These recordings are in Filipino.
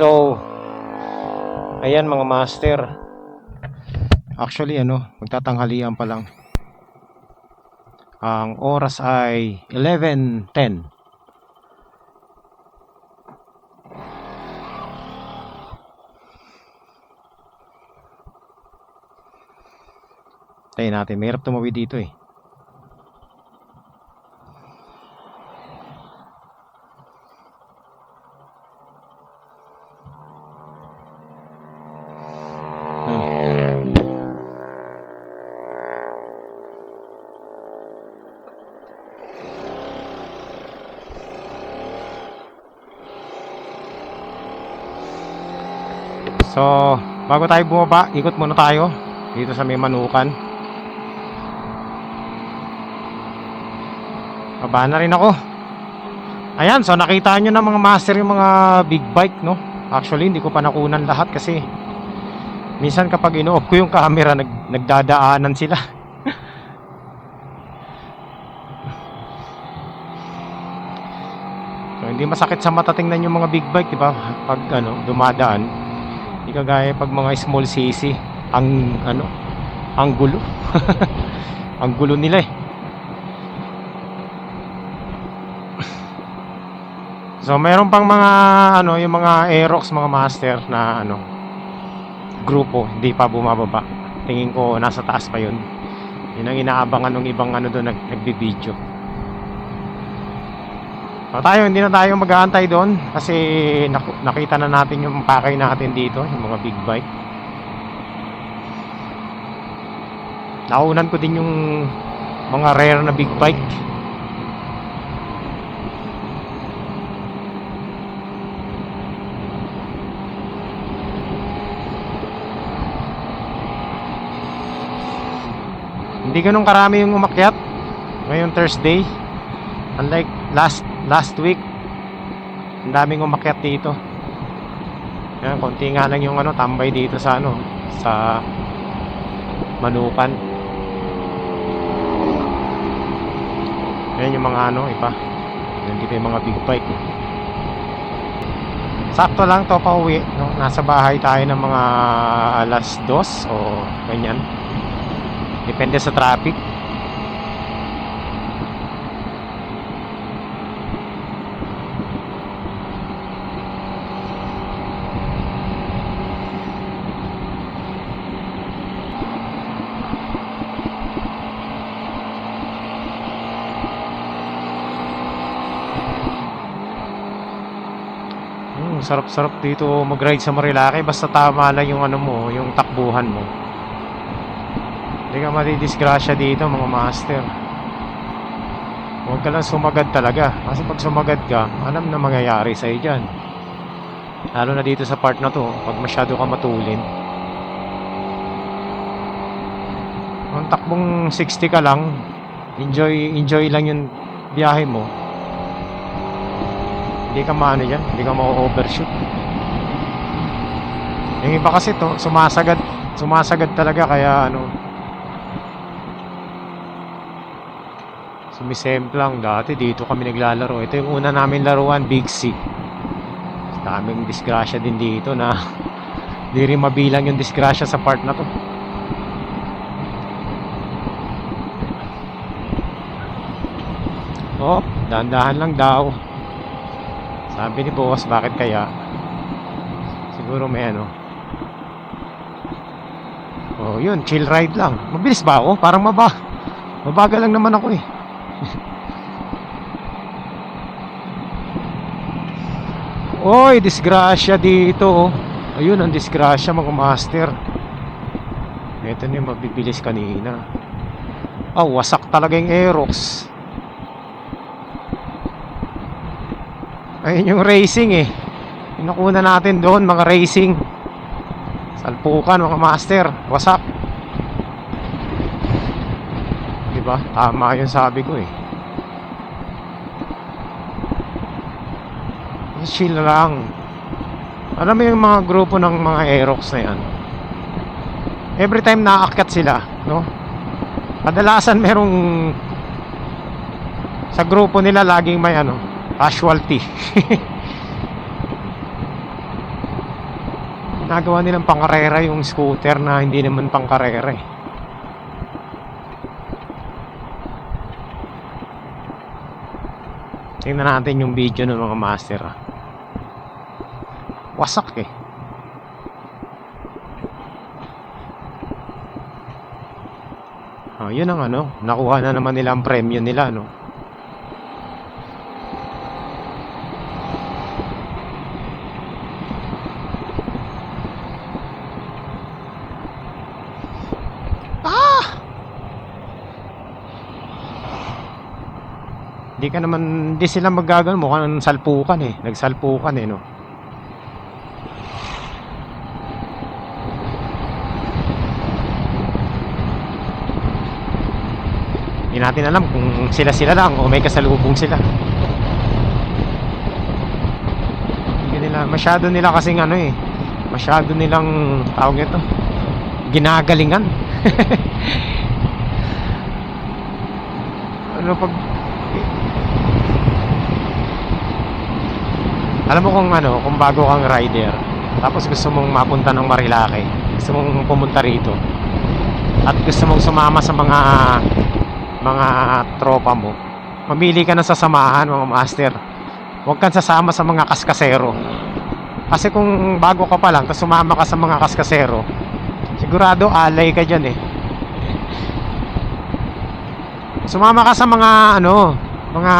So, ayan mga master. Actually, ano, magtatanghalian pa lang. Ang oras ay 11.10. Tayo natin, mahirap tumawid dito eh. So, bago tayo bumaba, ikot muna tayo dito sa may manukan. Baba na rin ako. Ayan, so nakita nyo na mga master yung mga big bike, no? Actually, hindi ko pa nakunan lahat kasi minsan kapag ino-off ko yung camera, nag, nagdadaanan sila. so, hindi masakit sa mata tingnan yung mga big bike, di ba? Pag ano, dumadaan, hindi kagaya pag mga small CC, ang ano, ang gulo. ang gulo nila eh. So meron pang mga ano, yung mga Aerox mga master na ano grupo, hindi pa bumababa. Tingin ko nasa taas pa 'yun. Yun ang inaabangan ng ibang ano doon nag nagbibideo. So tayo, hindi na tayo mag-aantay doon kasi nak- nakita na natin yung pakay natin dito, yung mga big bike. Naunan ko din yung mga rare na big bike. Hindi ganun karami yung umakyat ngayong Thursday. Unlike last last week, ang daming umakyat dito. Yan, konti nga lang yung ano, tambay dito sa ano, sa Manukan. Yan yung mga ano, iba. Yan dito yung mga big bike. Sakto lang to pa uwi. No? Nasa bahay tayo ng mga alas dos o ganyan. Depende sa traffic. Sarap-sarap dito mag-ride sa Marilaki basta tama lang yung ano mo, yung takbuhan mo. Hindi ka madidisgrasya dito mga master. Huwag ka lang sumagad talaga. Kasi pag sumagad ka, alam na mangyayari sa'yo dyan. Lalo na dito sa part na to, pag masyado ka matulin. Ang takbong 60 ka lang, enjoy enjoy lang yung biyahe mo. Hindi ka maano dyan, hindi ka ma-overshoot. Yung iba kasi to, sumasagad, sumasagad talaga kaya ano, sumisemplang dati dito kami naglalaro. Ito yung una namin laruan, Big C. Daming disgrasya din dito na di rin mabilang yung disgrasya sa part na to. Oh, dahan-dahan lang daw. Sabi ni boss, bakit kaya? Siguro may ano. Oh, yun, chill ride lang. Mabilis ba ako? Parang maba. Mabagal lang naman ako eh. Oy, disgrasya dito. oh. Ayun ang disgrasya mga master. Ito na yung mabibilis kanina. Ah, wasak talaga yung Aerox. Ayun yung racing eh. Inakuna natin doon mga racing. Salpukan mga master. Wasak. Diba? Tama yung sabi ko eh. Chill lang. Alam mo yung mga grupo ng mga Aerox na yan. Every time naaakyat sila, no? Kadalasan merong sa grupo nila laging may ano, casualty. Nagawa nilang pangkarera yung scooter na hindi naman pangkarera. Tingnan natin yung video ng mga master ah. Wasak eh. Oh, yun ang ano, nakuha na naman nila ang premyo nila, no? Ah! Hindi ka naman, hindi sila magagano, mukhang salpukan eh. Nagsalpukan eh, no? Hindi natin alam kung sila-sila lang o may kasalubong sila. Hindi nila, masyado nila kasing ano eh. Masyado nilang tawag nito. Ginagalingan. ano pag Alam mo kung ano, kung bago kang rider, tapos gusto mong mapunta ng Marilake, gusto mong pumunta rito, at gusto mong sumama sa mga mga tropa mo, mamili ka ng sasamahan mga master. Huwag kang sasama sa mga kaskasero. Kasi kung bago ka pa lang, tapos sumama ka sa mga kaskasero, sigurado alay ka dyan eh. Sumama ka sa mga ano, mga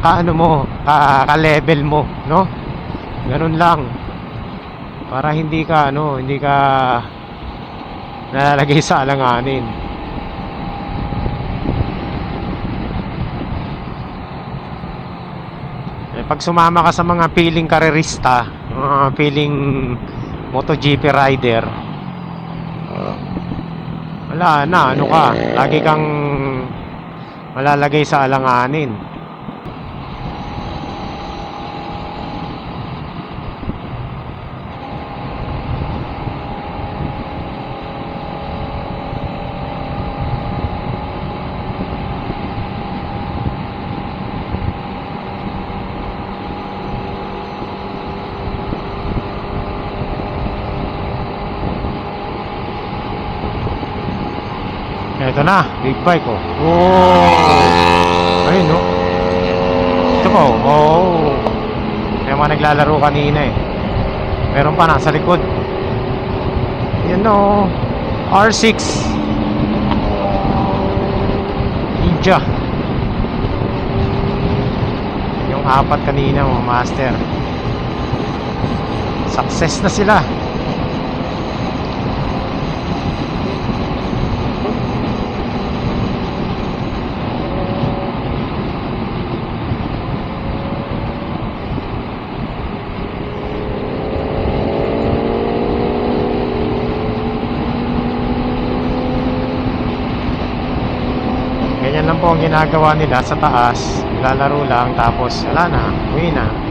kaano mo, ka, ka-level mo, no? Ganun lang. Para hindi ka ano, hindi ka nalalagay sa alanganin. Eh, pag sumama ka sa mga piling karerista, mga piling MotoGP rider, uh, wala na, ano ka, lagi kang malalagay sa alanganin. Ito na, big bike oh. Oh! Ayun no. Ito po, oh. May mga naglalaro kanina eh. Meron pa nasa likod. Yan no. R6. Ninja. Yung apat kanina mga master. Success na sila. Ganyan lang po ang ginagawa nila sa taas. Lalaro lang tapos wala na, uwi na.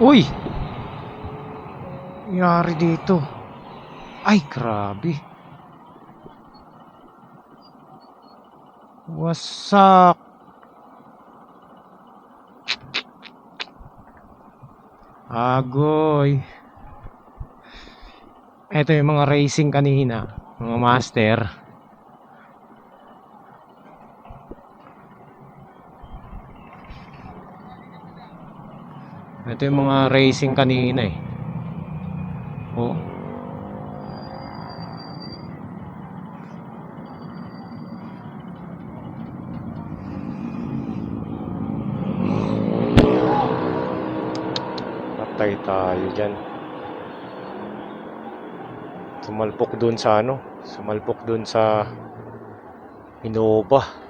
Uy! Yari dito. Ay, grabe. Wasak. Agoy. Ito yung mga racing kanina. Mga master. Ito yung mga racing kanina eh. Oh. Patay tayo dyan. Sumalpok dun sa ano? Sumalpok dun sa Innova.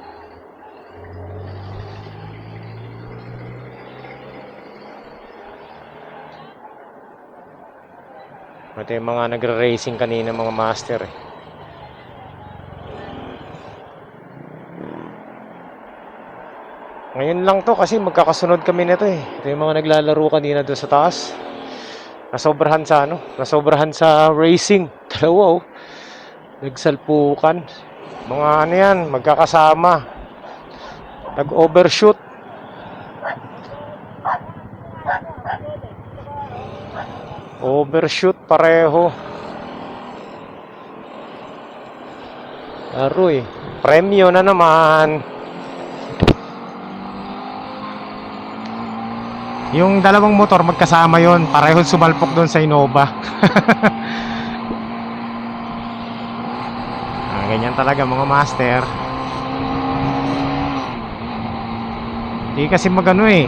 Ito yung mga nagre-racing kanina mga master eh. Ngayon lang to kasi magkakasunod kami nito eh. Ito yung mga naglalaro kanina doon sa taas. Nasobrahan sa ano? Nasobrahan sa racing. Dalawa oh. Nagsalpukan. Mga ano yan, magkakasama. Nag-overshoot. Overshoot pareho. Laro eh. Premyo na naman. Yung dalawang motor magkasama yon pareho sumalpok doon sa Innova. ah, ganyan talaga mga master. Hindi kasi magano eh.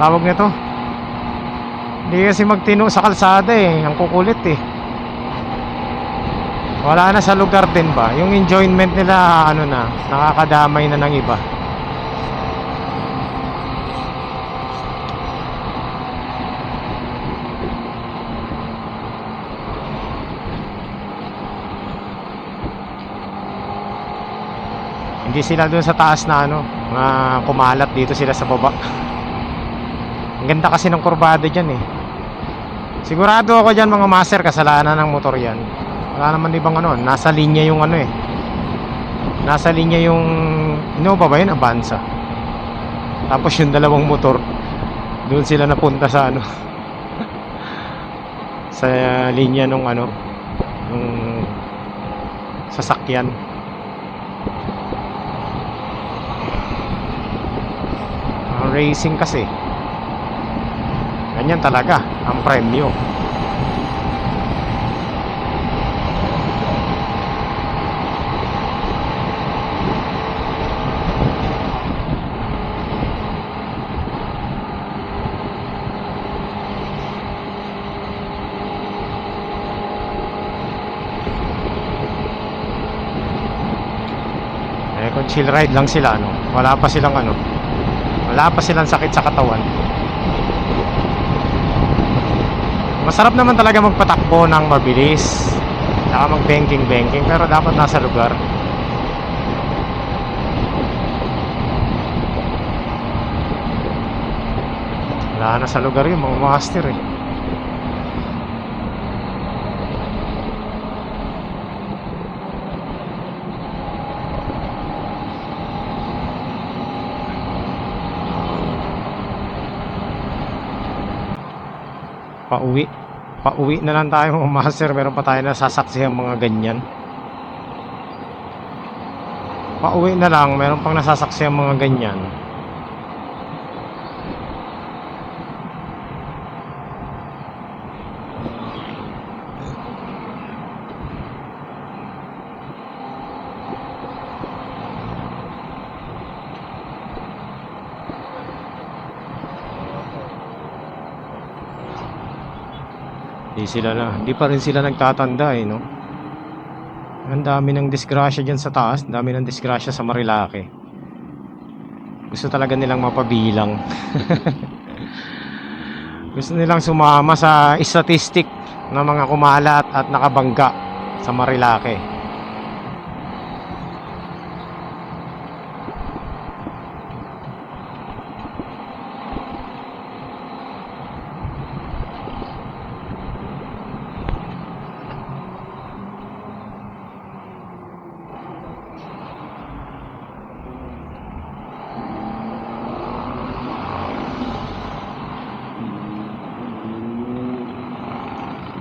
Tawag nito. Hindi kasi magtino sa kalsada eh. Ang kukulit eh. Wala na sa lugar din ba? Yung enjoyment nila ano na, nakakadamay na ng iba. Hindi sila doon sa taas na ano, na kumalat dito sila sa baba. Ang ganda kasi ng kurbada dyan eh. Sigurado ako dyan mga master, kasalanan ng motor yan. Wala naman ibang ano, nasa linya yung ano eh. Nasa linya yung Innova ba yun? Avanza. Tapos yung dalawang motor, doon sila napunta sa ano. sa linya nung ano, nung sasakyan. Ang racing kasi. Ganyan talaga ang premyo. Eh chill ride lang sila ano, wala pa silang ano, wala pa silang sakit sa katawan. Masarap naman talaga magpatakbo ng mabilis. Saka mag-banking-banking pero dapat nasa lugar. Wala na sa lugar yung mga master eh. Pauwi. Pauwi na lang tayo mga master. Meron pa tayo nasasaksihan mga ganyan. Pauwi na lang. Meron pang nasasaksihan mga ganyan. Di sila na, di pa rin sila nagtatanda eh, no? Ang dami ng disgrasya dyan sa taas, ang dami ng disgrasya sa Marilake. Gusto talaga nilang mapabilang. Gusto nilang sumama sa statistic ng mga kumalat at nakabangga sa Marilake.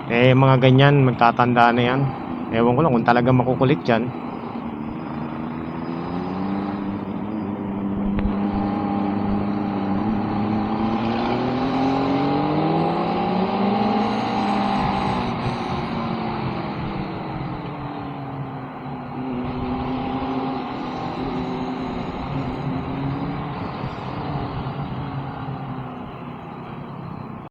Eh, mga ganyan, magtatanda na yan. Ewan ko lang kung talaga makukulit yan.